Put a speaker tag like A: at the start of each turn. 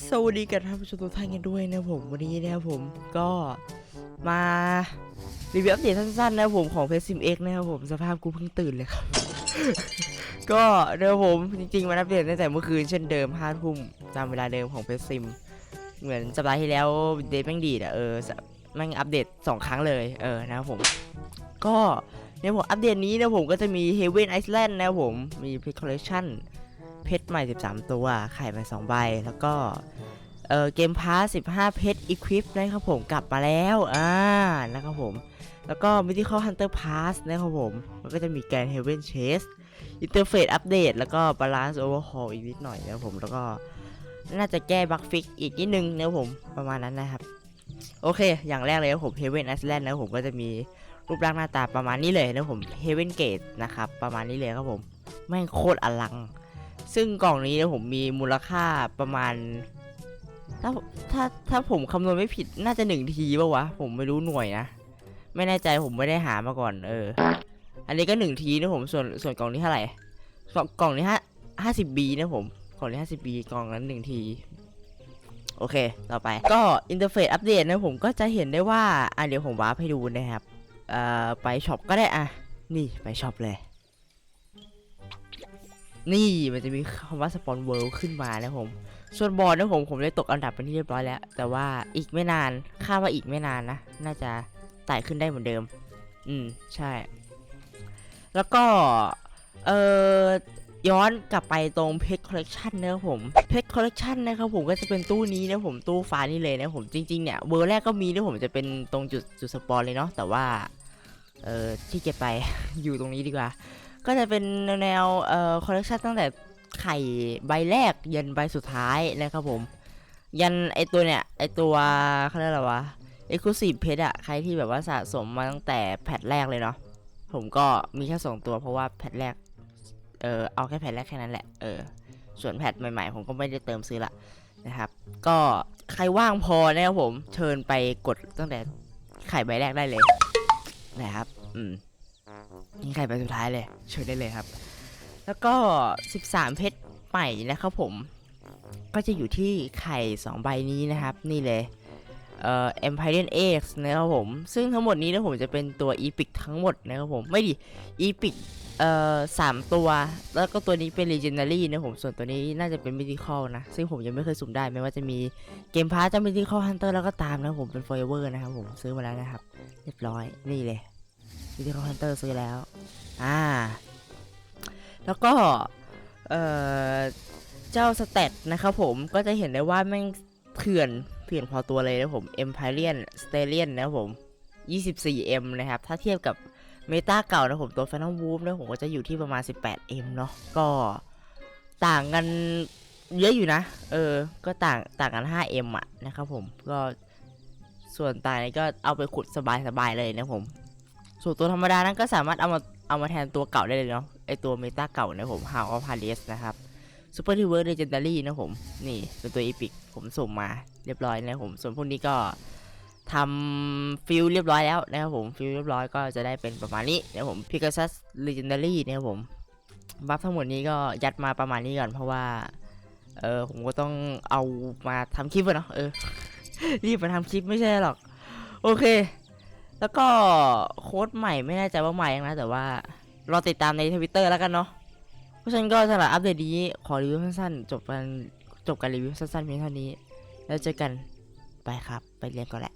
A: สวัสดีกันท่านผู้ชมทุกท่านกันด้วยนะผมวันนี้นะครับผมก็มารีวิวอัปเดตสั้นๆนะผมของเพซิมเอ็กนะครับผมสภาพกูเพิ่งตื่นเลยครับ ก็นะครับผมจริงๆมันอัปเดตตั้งแต่เมื่อคืนเช่นเดิมห้าทุ่มตามเวลาเดิมของเพซิม เหมือนสัปดาห์ที่แล้วเดทแม่งดีดอะเออแม่งอัปเดตสองครั้งเลยเออนะครับผม ก็ในผมอัปเดตนี้นะผมก็จะมี Heaven Island นะผมมี p e Collection เพชรใหม่ 13 ตัว ไข่ใหมา2ใบ แล้วก็ เออเกมพาส15 เพชรอีควิปนะครับผมกลับมาแล้ว อ่า นะครับผม แล้วก็ Mythical Hunter Pass นะครับผม มันก็จะมีแกน Heaven Chase Interface อัปเดตแล้วก็ Balance Overhaul อีกนิดหน่อยนะครับผมแล้วก็น่าจะแก้บั๊กฟิกอีกนิดนึงนะครับผมประมาณนั้นนะครับ โอเค อย่างแรกเลยนะครับผม Heaven Island นะครับผมก็จะมีรูปร่างหน้าตาประมาณนี้เลยนะครับผม Heaven Gate นะครับ ประมาณนี้เลยครับผม แม่งโคตรอลัง ซึ่งกล่องนี้นะผมมีมูลค่าประมาณ ถ้าถ้าถ้าผมคำนวณไม่ผิดน่าจะหนึ่งทีป่าวะ ผมไม่รู้หน่วยนะ ไม่แน่ใจผมไม่ได้หามาก่อน เออ อันนี้ก็หนึ่งทีนะผมส่วนส่วนกล่องนี้เท่าไหร่กล่องกล่องนี้ห้าห้าสิบบีนะผมกล่องนี้ห้าสิบบีกล่องนั้นหนึ่งทีโอเค ต่อไป ก็อินเทอร์เฟซอัปเดตนะผมก็จะเห็นได้ว่า อะเดี๋ยวผมวาร์ปให้ดูนะครับ เอ่อ ไปช็อปก็ได้อะ นี่ไปช็อปเลย นี่มันจะมีคำว่าสปอนเวิลด์ขึ้นมานะผม ส่วนบอลนะผมผมได้ตกอันดับเป็นที่เรียบร้อยแล้ว แต่ว่าอีกไม่นานคาดว่าอีกไม่นานนะ น่าจะไต่ขึ้นได้เหมือนเดิม อืมใช่ แล้วก็ เอ่อย้อนกลับไปตรงเพชรคอลเลกชันนะครับผมเพชรคอลเลกชันนะครับผมก็จะเป็นตู้นี้นะผมตู้ฟ้านี่เลยนะผมจริงๆเนี่ยเบอร์แรกก็มีนะผมจะเป็นตรงจุดจุดสปอนเลยเนาะแต่ว่า เอ่อที่เก็บไป อยู่ตรงนี้ดีกว่า ก็จะเป็นแนวเอ่อคอลเลกชันตั้งแต่ไข่ใบแรกยันใบสุดท้ายนะครับผม ยันไอตัวเนี่ย ไอตัวเขาเรียกอะไรวะเอ็กซ์คลูซีฟเพชอะใครที่แบบว่าสะสมมาตั้งแต่แพทแรกเลยเนาะผมก็มีแค่สองตัวเพราะว่าแพทแรก เออเอาแค่แพทแรกแค่นั้นแหละ เออ ส่วนแพทใหม่ๆ ผมก็ไม่ได้เติมซื้อละนะครับ ก็ใครว่างพอนะครับผม เชิญไปกดตั้งแต่ไข่ใบแรกได้เลยนะครับ อืม นี่ไข่ใบสุดท้ายเลยเชิญได้เลยครับ แล้วก็ 13 เพชรใหม่นะครับผม ก็จะอยู่ที่ไข่ 2 ใบนี้นะครับ นี่เลยเอ่อ Empyrean X นะครับผม ซึ่งทั้งหมดนี้นะผมจะเป็นตัว Epic ทั้งหมดนะครับผม ไม่ดิ Epic เอ่อสามตัว แล้วก็ตัวนี้เป็น Legendary นะผม ส่วนตัวนี้น่าจะเป็น Mythical นะ ซึ่งผมยังไม่เคยสุ่มได้ ไม่ว่าจะมีเกมพาร์จะ Mythical Hunter แล้วก็ตามนะครับผมเป็น Forever นะครับผม ซื้อมาแล้วนะครับ เรียบร้อย นี่เลย Mythical Hunter ซื้อแล้ว อ่า แล้วก็ เอ่อ เจ้าสเตตนะครับผมก็จะเห็นได้ว่าแม่งเถื่อนเถื่อนพอตัวเลยนะผม Empyrean Stallion นะครับผม 24M นะครับ ถ้าเทียบกับเมตาเก่านะผมตัว Phantom Wolf นะผมก็จะอยู่ที่ประมาณ 18M เนาะก็ต่างกันเยอะอยู่นะ เออ ก็ต่างต่างกัน 5M อะนะครับผม ก็ส่วนต่างนี้ก็เอาไปขุดสบายๆเลยนะผม ส่วนตัวธรรมดานั้นก็สามารถเอามาเอามาแทนตัวเก่าได้เลยเนาะไอตัวเมตาเก่านะผม House of Hades นะครับ Super t i v e r Legendary นะผม นี่เป็นตัว Epic ผมส่งมาเรียบร้อยนะผม ส่วนพวกนี้ก็ทำฟิลเรียบร้อยแล้วนะครับผมฟิลเรียบร้อยก็จะได้เป็นประมาณนี้นะครับผม Pegasus Legendary นะครับผมบัฟทั้งหมดนี้ก็ยัดมาประมาณนี้ก่อนเพราะว่า เออผมก็ต้องเอามาทำคลิปเนาะเออรีบมาทำคลิปไม่ใช่หรอก โอเค แล้วก็โค้ดใหม่ไม่แน่ใจว่าใหม่ยังนะ แต่ว่ารอติดตามในทวิตเตอร์แล้วกันเนาะเพราะฉะนั้นก็สำหรับอัปเดตนี้ขอรีวิวสั้นๆจบกันจบการรีวิวสั้นๆเพียงเท่านี้ แล้วเจอกันไปครับ ไปเรียนก่อนแหละ